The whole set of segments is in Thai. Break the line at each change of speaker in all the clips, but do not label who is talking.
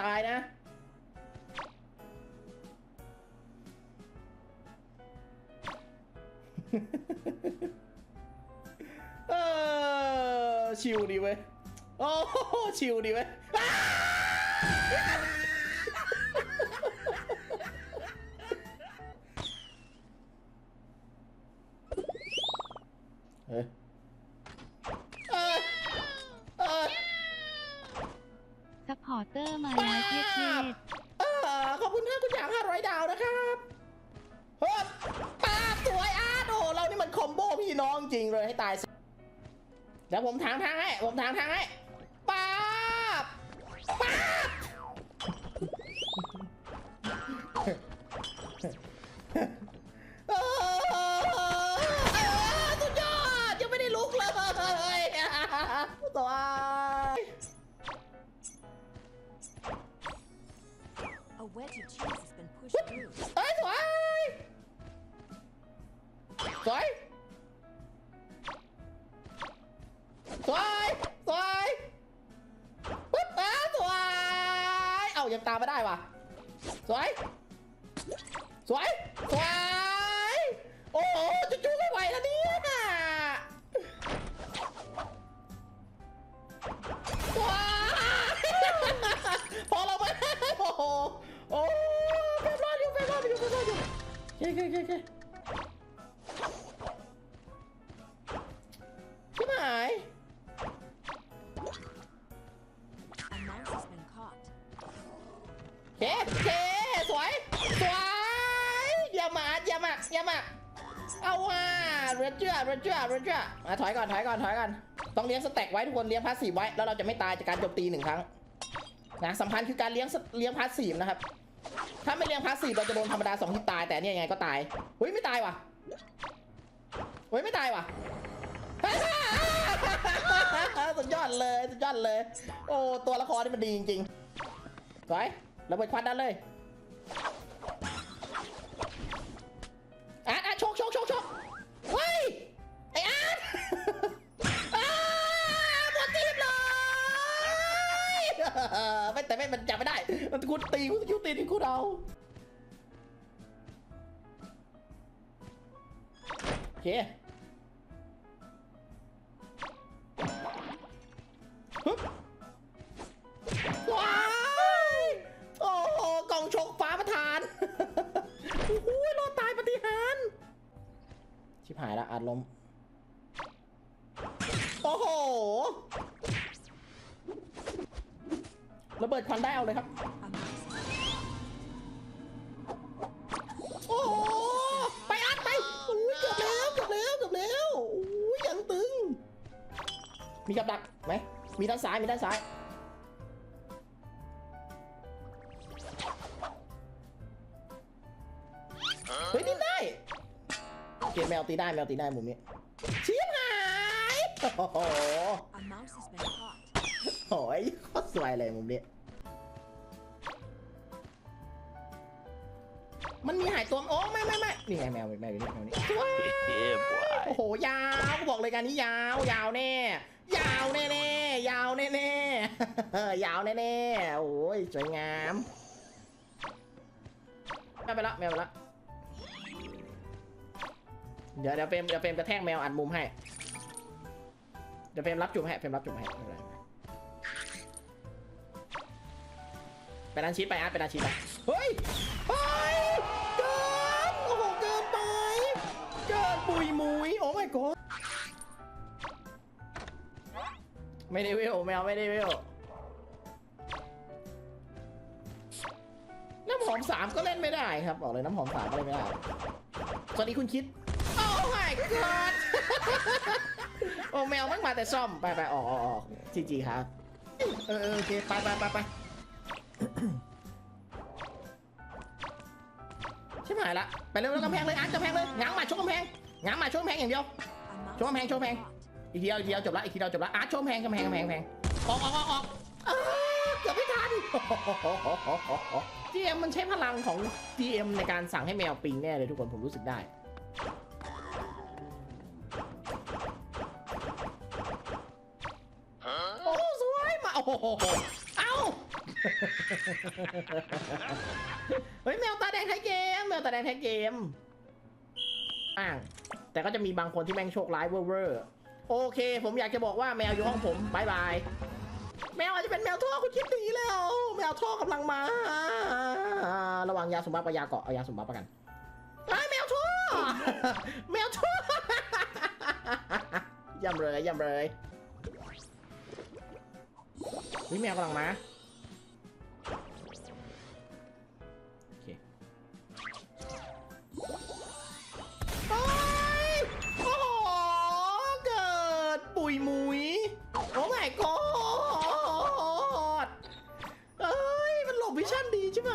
ตายนะ เออชิวดีเว้ย โอ้ชิวดีเว้ยเฮ้ย เดี๋ยวผมถางทางให้ผมถางทางให้ายังตามมาได้ว่ะ สวย สวย สวย โอ้โหจะจูไม่ไหวแล้วเนี่ยสวยพอเราไม่โอ้โหโอ้เฟรมรอดอยู่เฟรมรอดอยู่เฟรมรอดอยู่เก่งเก่
ง
เก่ง รือเจอเรือเจือเรือเจืออะถอยก่อนถอยก่อนถอยก่อนต้องเลี้ยงสแต็กไว้ทุกคนเลี้ยงพาสซีฟไว้แล้วเราจะไม่ตายจากการโจมตีหนึ่งครั้งนะสำคัญคือการเลี้ยงเลี้ยงพาสซีฟนะครับ ถ้าไม่เลี้ยงพาสซีฟเราจะโดนธรรมดาสองที่ตายแต่เนี่ยยังไงก็ตายเฮ้ยไม่ตายว่ะเฮ้ยไม่ตายว่ะสุดยอดเลยสุดยอดเลย โอ้ตัวละครนี่มันดีจริงๆสวยระเบิดควันดันเลย ไม่แต่ไม่มันจับไม่ได้ มันกูตีกูคิวตีที่กูเราโอเคฮึบว้ายโอ้โหกล่องชกฟ้าประธานโอ้โหรอดตายปฏิหารชิบหายละอาจล้มโอ้โห ระเบิดควันได้เอาเลยครับ โอ้โหไปอัดไปโอ้ยเกือบแล้วเกือบแล้วเกือบแล้วโอ้ยยังตึง มีกับดักไหมมีด้านซ้ายมีด้านซ้ายเฮ้ยตีได้โอเคแมวตีได้แมวตีได้มุมนี้ชิบหายโอ้โห
A mouse has been caught.
โอ้ยโคตรสวยเลยมุมนี้มันมีหายตัวโอ้ไม่ไม่ไม่นี่ไงแมวแมวอยู่นี่แมวนี่สวย
Yeah, boy.
โอ้โหยาวกูบอกเลยการนี้ยาวยาวแน่ ยาวแน่แน่ๆยาวแน่แน่ๆยาวแน่แน่ๆโอ้ยสวยงามแมวไปละแมวไปละเดี๋ยวเดี๋ยวเฟรมเดี๋ยวเฟรมจะแท่งแมวอัดมุมให้ เดี๋ยวเฟรมรับจุ่มให้เฟรมรับจุ่มให้ ไม่เป็นไรไปดันชีตไปอาร์ตไปดันชีตไปเฮ้ยเฮ้ยเกินโอ้โหเกินไปเกินปุยมุยโอ้ my god ไม่ได้เวลแมวไม่ได้เวลน้ำหอมสามก็เล่นไม่ได้ครับบอกเลยน้ำหอมสามก็เล่นไม่ได้สวัสดีคุณคิดโอ้ my god โอ้แมวมันมาแต่ซ่อมไปไปออกออกออกจีจีครับเออเออโอเค ไปไปไปไปใช่ไหมละ ไปเร็วแล้วกำแพงเลยอ่านกำแพงเลยง้างมาชกกำแพงง้างมาชกกำแพงอย่างเดียว
A mouse
Show 'em hand, show 'em
has
hand.
been caught.
อีกทีเดียวอีกทีเดียวจบละอีกทีเดียวจบละอาร์ตโชว์แพงกำแพงกำแพงกำแพงออกออกออกออกเกือบไม่ทัน GM มันใช้พลังของ GM ในการสั่งให้แมวปิงแน่เลยทุกคนผมรู้สึกได้โอ้สวยมาโอ้โหเอ้า เฮ้ยแมวตาแดงไทยเกมแมวตาแดงไทยเกมอ่างแต่ก็จะมีบางคนที่แม่งโชคร้ายเวอร์เวอร์โอเค ผมอยากจะบอกว่าแมวอยู่ห้องผมบายบายแมวอาจจะเป็นแมวท่อคุณคิดดีแล้ว แมวท่อกำลังมา ระวังยาสมบัติปยาเกาะเอายาสมบัติประกันไอ้ยแมวท่อแมวท่อย่ำเลยย่ำเลยวิแมวกำลังมา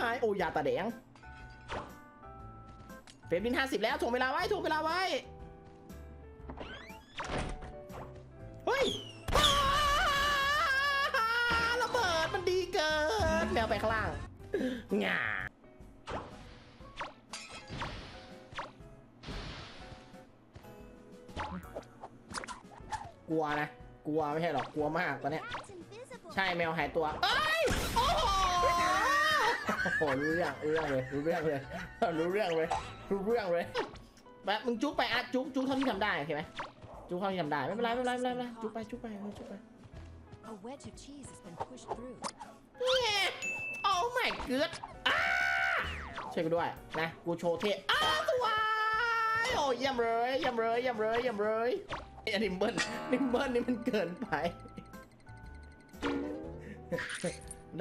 ชั่นดีใช่ไหมโอ้ยาตาแดงเฟรมบินห้าสิบแล้วถ่วงเวลาไว้ถ่วงเวลาไว้ เฮ้ยระเบิดมันดีเกินแมวไปข้างล่างง่ากลัวนะ กลัวไม่ใช่หรอก กลัวมากตอนเนี้ย ใช่แมวหายตัว เอ้ย โอ้โห โอ้โหรู้เรื่องรู้เรื่องเลยรู้เรื่องเลยรู้เรื่องเลยรู้เรื่องเลยแบบมึงจุ๊บไปอะจุ๊บจุ๊บเท่าที่ทำได้โอเคไหมจุ๊บเท่าที่ทำได้ไม่เป็นไรไม่เป็นไรไม่เป็นไรไม่เป็นไรจุ๊บไปจุ๊บไปเออจุ๊บไป
A wedge of cheese has been pushed through.
เนี่ยโอ้ my god อ้าช่วยกูด้วยนะกูโชว์เท่อ้าตัวายโอ้เยี่ยมเลยเยี่ยมเลยเยี่ยมเลยเยี่ยมเลยไอ้นิมเบิลนิมเบิลนี่มันเกินไป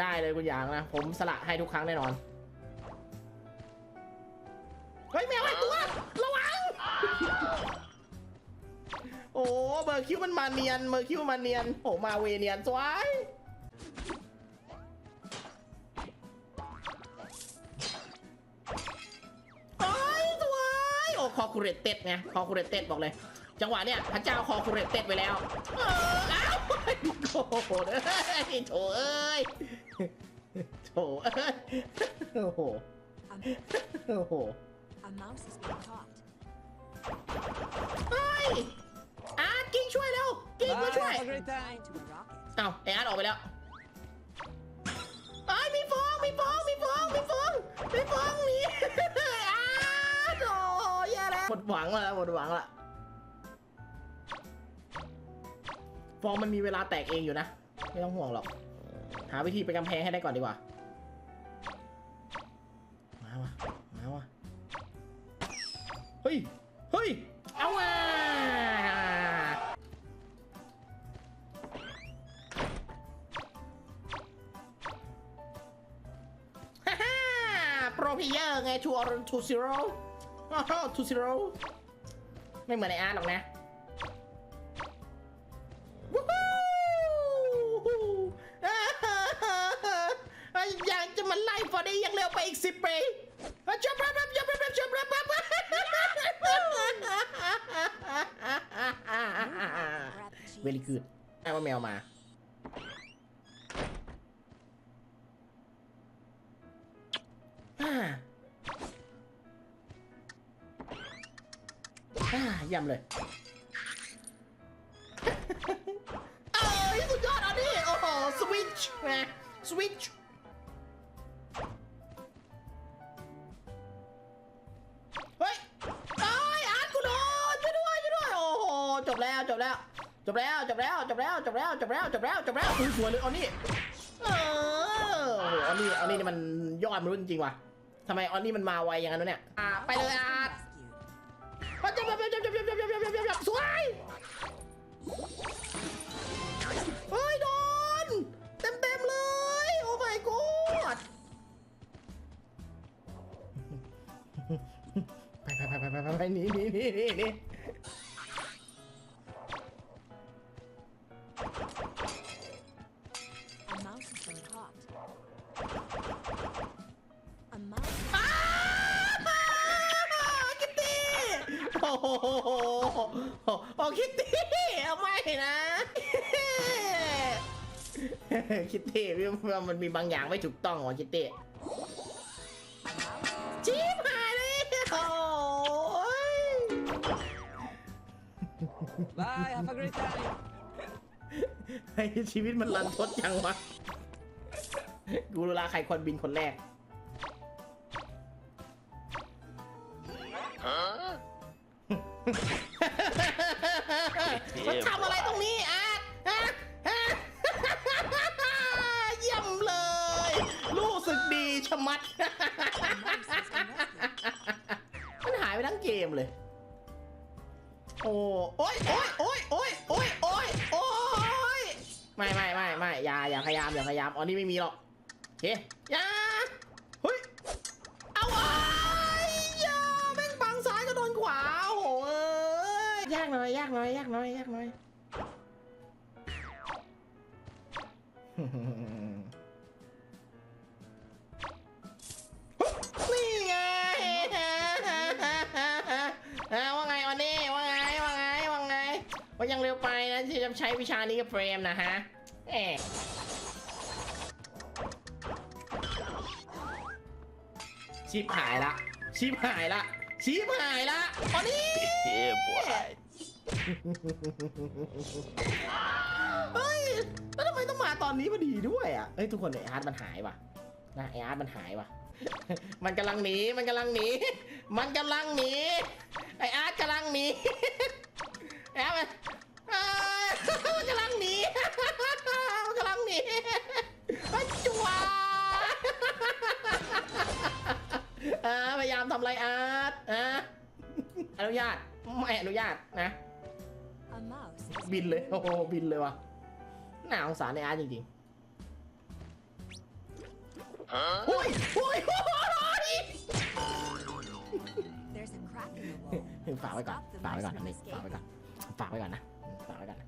ได้เลยคุณหยางนะ ผมสละให้ทุกครั้งแน่นอน เฮ้ยแมวไอ้ตัว ระวัง โอ้เบอร์คิวมันมาเนียนเบอร์คิวมาเนียนโอ้มาเวเนียนสวยโอ้ยสวยโอ้คอคูเรตเต็ดไงคอคูเรตเต็ดบอกเลย จังหวะเนี้ยพระเจ้าคอคูเรตเต็ดไปแล้ว โอ้โหเอ้ยโถเอ้ยโถเอ้ยโอ้โห
A,
โอ้โห
a mouse has been caught.
เฮ้ยอาร์ตกิ้งช่วยเร็วกิ้งมาช่วย
Tied to a rocket.
เอ้าไออาร์ตออกไปแล้วไอ้ยมีฟองมีฟองมีฟองมีฟองมีฟองหนี่ อาร์ตโอ้แย่แล้วหมดหวังแล้วหมดหวังละ ฟองมันมีเวลาแตกเองอยู่นะ ไม่ต้องห่วงหรอก หาวิธีไปกำแพงให้ได้ก่อนดีกว่า มาวะมาวะเฮ้ย เฮ้ย เอาว่ะฮ่าฮ่าโปรพิเยอร์ไงทูออร์ทูซิโร่ทูซิโร่ไม่เหมือนไออาร์หรอกนะ อีกสิบปีจบแล้วจบแล้วจบแล้วจบแล้วเวลี่กูดไอ้ว่าแมวมาอ่าอ่าเยี่ยมเลยเอ้ยสุดยอดอันนี้ โอ้โหสวิตช์นะสวิตช์ จบแล้วจบแล้วจบแล้วจบแล้วจบแล้วจบแล้วจบแล้วอุ้ยสวยเลยอันนี้เออโอ้โหอันนี้อันนี้นี่มันยอดมนุษย์จริงๆว่ะทำไมอันนี้มันมาไวอย่างนั้นวะเนี่ยอ่าไปเลยอาร์ต
Rescued.
จับจับจับจับจับจับจับจับจับจับจับสวยเฮ้ยโดนเต็มเต็มๆเลย โอ้ my god ไปไปไปไปไปไปหนีหนีหนีหนี โอ้โหโอ้คิตตี้เอาไม่นะคิตตี้มันมีบางอย่างไม่ถูกต้องของคิตตี้
A mouse.
ชีพหายเลยโอ้ย
Bye, have a great time.
ให้ชีวิตมันรันทดจังวะ กูรู้ละใครควรบินคนแรก มันทำอะไรตรงนี้อาร์ตฮะฮะเยี่ยมเลย รู้สึกดีชะมัด มันหายไปทั้งเกมเลย โอ้โอ้ยโอ้ยโอ้ยโอ้ยโอ้ยโอ้ยโอ้ยไม่ไม่ไม่ไม่อย่าอย่าพยายามอย่าพยายามอันนี้ไม่มีหรอกโอเคอย่า น่อย ยากหน่อย ยากหน่อย ยากหน่อย นี่ไงอ่าว่าไงออนนี่ว่าไงว่าไงว่าไง ว่ายังเร็วไปนะที่จะใช้วิชานี้กับเฟรมนะฮะแอะชิบหายละ ชิบหายละ ชิบหายละออนนี่
Yeah, boy.
เฮ้ยแล้วทำไมต้องมาตอนนี้พอดีด้วยอะเฮ้ยทุกคนไออาร์ตมันหายว่ะนะไออาร์ตมันหายว่ะ มันกำลังหนีมันกำลังหนีมันกำลังหนีไออาร์ตกำลังหนีไออาร์ตมันอ่ามันกำลังหนีมันกำลังหนีไอ้จัวอ่าพยายามทำไรอาร์ตอะอนุญาตไม่อนุญาตนะ บินเลย โอ้โห บินเลยว่ะน่าสงสารในอาร์ตจริง
Huh?
ๆโอ้ยโอ้ยโอ้ย
There's a crack in the wall.
ฝากไว้ก่อน
Stop the
ฝากไว้ก่อน
mouse
อัน
from
นี้ฝากไว้ก่อน
escaping.
ฝากไว้ก่อนนะ ฝากไว้ก่อนนะ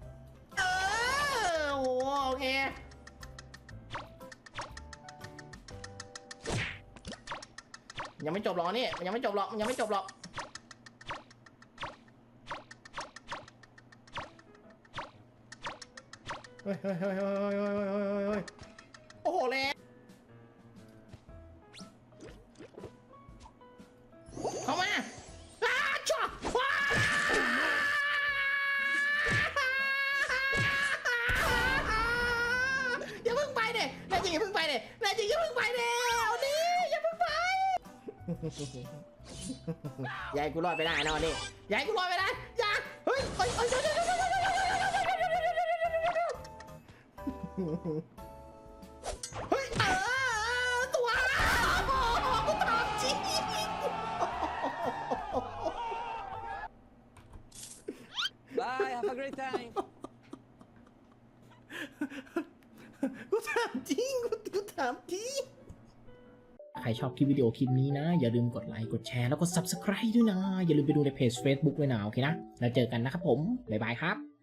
เออโอ้โหโอเคยังไม่จบหรอกนี่ มันยังไม่จบหรอก มันยังไม่จบหรอก เฮ้ยเฮ้ยเฮ้ยเฮ้ยเฮ้ยเฮ้ยเฮ้ยเฮ้ยเฮ้ยโอ้โหเลยเข้ามาอ้าจ้าว้าอย่าเพิ่งไปเด็แน่จริงอย่าเพิ่งไปเด็แน่จริงอย่าเพิ่งไปเด็เอาดิอย่าเพิ่งไปยายกูรอดไปได้นะวันนี้ยายกูรอดไปได้อย่าเฮ้ยเฮ้ยเฮ้ย เฮ้กู
have a great time
กูถามจริงกูกูถามจริง ใครชอบคลิปวิดีโอคลิปนี้นะ อย่าลืมกดไลค์ กดแชร์ แล้วก็ subscribe ด้วยนะ อย่าลืมไปดูในเพจ Facebook ด้วยนะ โอเคนะ แล้วเจอกันนะครับผม บ๊ายบายครับ